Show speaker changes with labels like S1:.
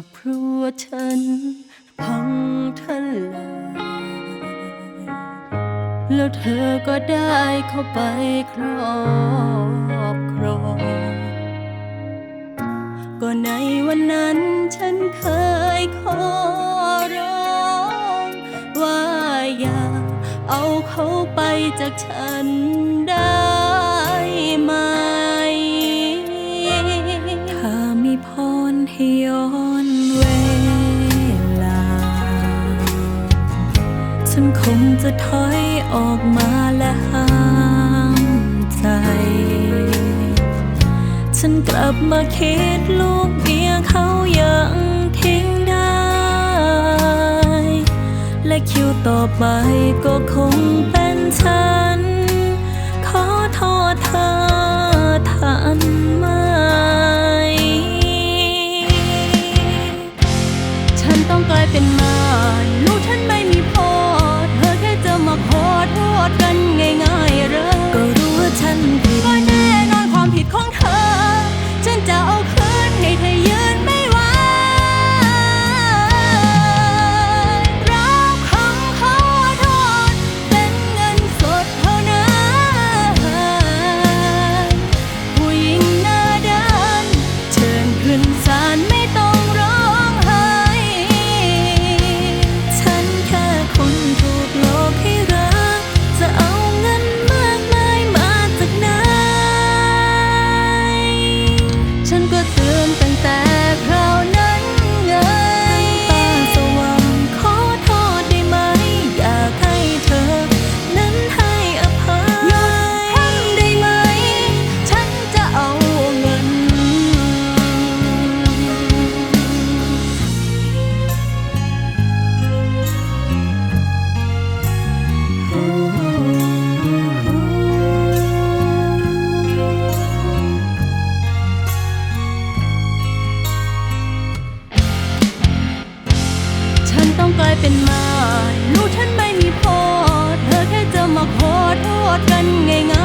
S1: อบครัวฉันพังทลายแล้วเธอก็ได้เข้าไปครอบครอง ก็ในวันนั้นฉันเคยขอร้องว่าอย่าเอาเขาไปจากฉันได้ไหม คงจะถอยออกมาและห้ามใจ ฉันกลับมาคิดลูกเมียเขายังทิ้งได้ และคิวต่อไปก็คงเป็นฉัน 跟你硬